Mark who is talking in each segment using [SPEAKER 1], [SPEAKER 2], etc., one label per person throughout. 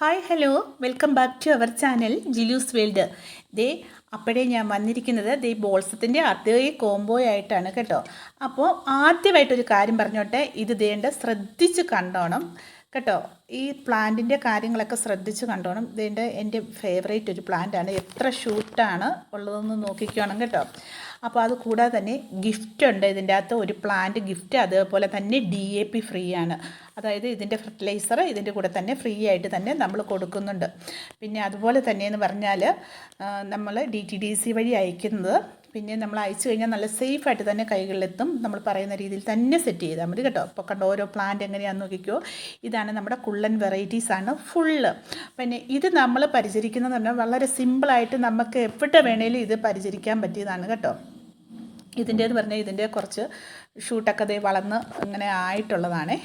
[SPEAKER 1] Hi hello welcome back to our channel Jilu's world ദേ അപ്പോഴേ ഞാൻ വന്നിരിക്കുന്നത് ദേ ബോൾസത്തിന്റെ അതേ കോംബോ ആയിട്ടാണ് കേട്ടോ. അപ്പോൾ ആദ്യമായിട്ടൊരു കാര്യം പറഞ്ഞോട്ടെ. ഇത് ദേണ്ട ശ്രദ്ധിച്ച് കണ്ടോണം. കേട്ടോ ഈ പ്ലാന്റിന്റെ കാര്യങ്ങളൊക്കെ ശ്രദ്ധിച്ച് കണ്ടോണം. ഇതിന്റെ എന്റെ ഫേവറേറ്റ് ഒരു പ്ലാന്റാണ് എത്ര ഷൂട്ടാണ് ഉള്ളതെന്ന് നോക്കിക്കോണം കേട്ടോ. അപ്പോൾ അത് കൂടാതെ തന്നെ ഗിഫ്റ്റ് ഉണ്ട്. ഇതിന്റെ അകത്ത് ഒരു പ്ലാന്റ് ഗിഫ്റ്റ് അതേപോലെ തന്നെ ഡി എ പി ഫ്രീ ആണ്. അതായത് ഇതിന്റെ ഫെർട്ടിലൈസർ ഇതിന്റെ കൂടെ തന്നെ ഫ്രീ ആയിട്ട് തന്നെ നമ്മൾ കൊടുക്കുന്നുണ്ട്. പിന്നെ അതുപോലെ തന്നെയെന്ന് പറഞ്ഞാൽ നമ്മൾ ഡി ടി ഡി സി വഴി അയക്കുന്നത് പിന്നെ നമ്മൾ അയച്ചു കഴിഞ്ഞാൽ നല്ല സേഫ് ആയിട്ട് തന്നെ കൈകളിലെത്തും. നമ്മൾ പറയുന്ന രീതിയിൽ തന്നെ സെറ്റ് ചെയ്താൽ മതി കേട്ടോ. അപ്പോൾ കണ്ട ഓരോ പ്ലാന്റ് എങ്ങനെയാണെന്ന് നോക്കിക്കോ. ഇതാണ് നമ്മുടെ കുള്ളൻ വെറൈറ്റീസ് ആണ് ഫുള്ള് പിന്നെ ഇത് നമ്മൾ പരിചരിക്കുന്നത് പറഞ്ഞാൽ വളരെ സിമ്പിളായിട്ട് നമുക്ക് എവിടെ വേണേലും ഇത് പരിചരിക്കാൻ പറ്റിയതാണ് കേട്ടോ. ഇതിന്റേത് പറഞ്ഞാൽ ഇതിന്റെ കുറച്ച് ഷൂട്ടൊക്കെ ദേ വളർന്ന് അങ്ങനെ ആയിട്ടുള്ളതാണേ.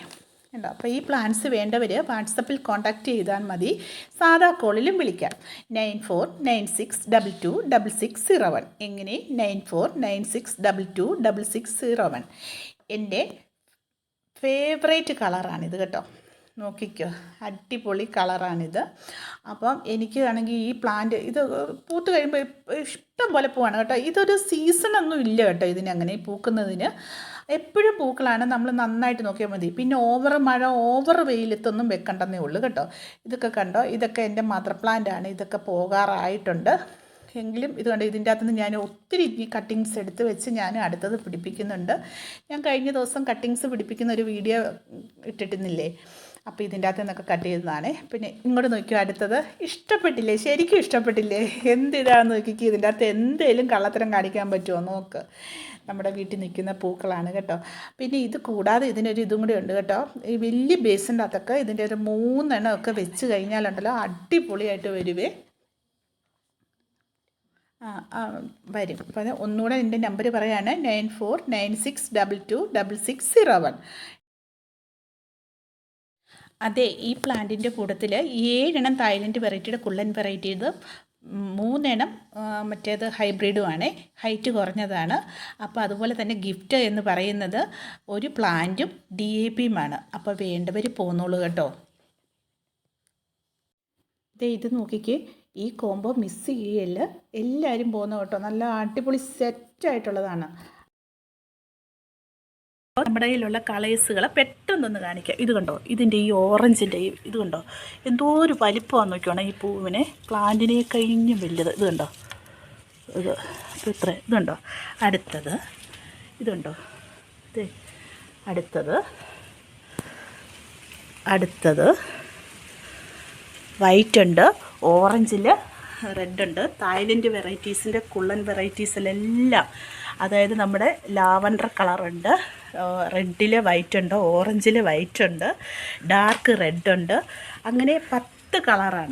[SPEAKER 1] ഉണ്ടോ? അപ്പോൾ ഈ പ്ലാൻസ് വേണ്ടവർ വാട്സപ്പിൽ കോൺടാക്റ്റ് ചെയ്താൽ മതി. സാധാ കോളിലും വിളിക്കാം. Nine four nine six double two double six zero one. എങ്ങനെ? Nine four nine six double two double six zero one. എന്റെ ഫേവറേറ്റ് കളറാണിത് കേട്ടോ. നോക്കിക്കോ. അടിപൊളി കളറാണിത് അപ്പം എനിക്ക് ആണെങ്കിൽ ഈ പ്ലാന്റ് ഇത് പൂത്ത് കഴിയുമ്പോൾ ഇഷ്ടം പോലെ പൂവാണ് കേട്ടോ. ഇതൊരു സീസണൊന്നും ഇല്ല കേട്ടോ ഇതിനങ്ങനെ പൂക്കുന്നതിന്. എപ്പോഴും പൂക്കളാണ് നമ്മൾ നന്നായിട്ട് നോക്കിയാൽ മതി. പിന്നെ ഓവർ മഴ ഓവർ വെയിലത്തൊന്നും വെക്കണ്ടെന്നേ ഉള്ളൂ കേട്ടോ. ഇതൊക്കെ കണ്ടോ? ഇതൊക്കെ എന്റെ മദർ പ്ലാന്റ് ആണ്. ഇതൊക്കെ പോകാറായിട്ടുണ്ട്. എങ്കിലും ഇത് കണ്ട്? ഇതിന്റെ അകത്തുനിന്ന് ഞാൻ ഒത്തിരി കട്ടിങ്സ് എടുത്ത് വെച്ച് ഞാൻ അടുത്തത് പിടിപ്പിക്കുന്നുണ്ട്. ഞാൻ കഴിഞ്ഞ ദിവസം കട്ടിങ്സ് പിടിപ്പിക്കുന്ന ഒരു വീഡിയോ ഇട്ടിട്ടുന്നില്ലേ? അപ്പോൾ ഇതിന്റെ അകത്ത് നിന്നൊക്കെ കട്ട് ചെയ്തതാണ്. പിന്നെ ഇങ്ങോട്ട് നോക്കിയോ അടുത്തത് ഇഷ്ടപ്പെട്ടില്ലേ? ശരിക്കും ഇഷ്ടപ്പെട്ടില്ലേ? എന്തിതാന്ന് നോക്കിക്കി ഇതിന്റെ അകത്ത് എന്തേലും കള്ളത്തരം കാണിക്കാൻ പറ്റുമോ നോക്ക്. നമ്മുടെ വീട്ടിൽ നിൽക്കുന്ന പൂക്കളാണ് കേട്ടോ. പിന്നെ ഇത് കൂടാതെ ഇതിനൊരു ഇതും കൂടി ഉണ്ട് കേട്ടോ. ഈ വലിയ ബേസിന്റെ അകത്തൊക്കെ ഇതിന്റെ ഒരു മൂന്നെണ്ണം ഒക്കെ വെച്ച് കഴിഞ്ഞാലുണ്ടല്ലോ അടിപൊളിയായിട്ട് വരുവേ. ആ വരും. അപ്പോൾ ഒന്നുകൂടെ എന്റെ നമ്പർ പറയാണ് nine four nine six double two double six zero one. അതെ ഈ പ്ലാന്റിന്റെ കൂട്ടത്തിൽ ഏഴെണ്ണം തായ്ലൻഡ് വെറൈറ്റിയുടെ കുള്ളൻ വെറൈറ്റി ഇത് മൂന്നെണ്ണം മറ്റേത് ഹൈബ്രിഡുമാണ്. ഹൈറ്റ് കുറഞ്ഞതാണ്. അപ്പോൾ അതുപോലെ തന്നെ ഗിഫ്റ്റ് എന്ന് പറയുന്നത് ഒരു പ്ലാന്റും ഡി എ പിയുമാണ്. അപ്പോൾ വേണ്ടവർ പോന്നോളൂ കേട്ടോ. ദേ ഇത് നോക്കിക്കേ. ഈ കോംബോ മിസ് ചെയ്യല്ല എല്ലാവരും പോകുന്ന കേട്ടോ. നല്ല അടിപൊളി സെറ്റായിട്ടുള്ളതാണ് നമ്മുടെ കയ്യിലുള്ള കളേഴ്സുകൾ പെട്ടെന്നൊന്ന് കാണിക്കാം. ഇത് കണ്ടോ? ഇതിന്റെ ഈ ഓറഞ്ചിന്റെ ഇത് കണ്ടോ? എന്തോ ഒരു വലിപ്പമാണെന്ന് നോക്കിയോണം ഈ പൂവിനെ. പ്ലാന്റിനെ കഴിഞ്ഞും വലുത്. ഇത് കണ്ടോ? ഇത് ഇത്ര. ഇതുണ്ടോ അടുത്തത്. ഇതുണ്ടോ ഇത് അടുത്തത്. അടുത്തത്. വൈറ്റ് ഉണ്ട് ഓറഞ്ചിൽ റെഡ് ഉണ്ട്. തായ്ലൻഡ് വെറൈറ്റീസിന്റെ കുള്ളൻ വെറൈറ്റീസിലെല്ലാം അതായത് നമ്മുടെ ലാവൻഡർ കളറുണ്ട്. റെഡിൽ വൈറ്റ് ഉണ്ട് ഓറഞ്ചിൽ വൈറ്റ് ഉണ്ട് ഡാർക്ക് റെഡ് ഉണ്ട്. അങ്ങനെ പത്ത് കളറാണ്